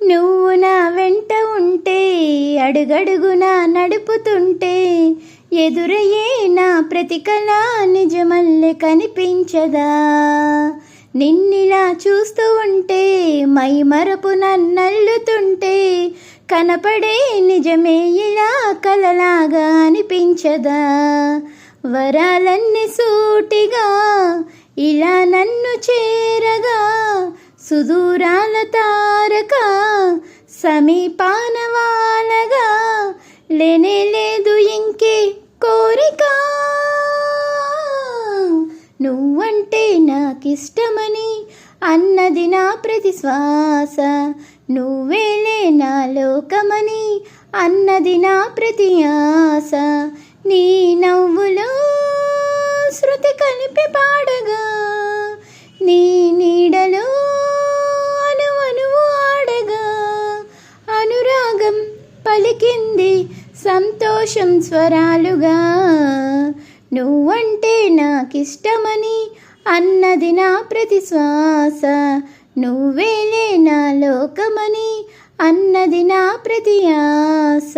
నువ్వు నా వెంట ఉంటే అడుగడుగునా నడుపుతుంటే ఎదురయ్యే నా ప్రతికళ నిజమల్లె కనిపించదా? నిన్నిలా చూస్తూ ఉంటే మై మరపు నన్నల్లుతుంటే కనపడే నిజమే ఇలా కలలాగా అనిపించదా? వరాలన్నీ సూటిగా ఇలా నన్ను చేర సుదూరాల తారక సమీపాన వాలగా లేనే లేదు ఇంకే కోరిక. నువ్వంటే నాకిష్టమని అన్నది నా ప్రతి శ్వాస నువ్వేలే నా లోకమని అన్నది నా ప్రతి ఆశ. నీ నవ్వు పలికింది. సంతోషం స్వరాలుగా నువ్వంటే నాకిష్టమని అన్నది నా ప్రతి శ్వాస నువ్వేలే నా లోకమని అన్నది నా ప్రతి ఆశ.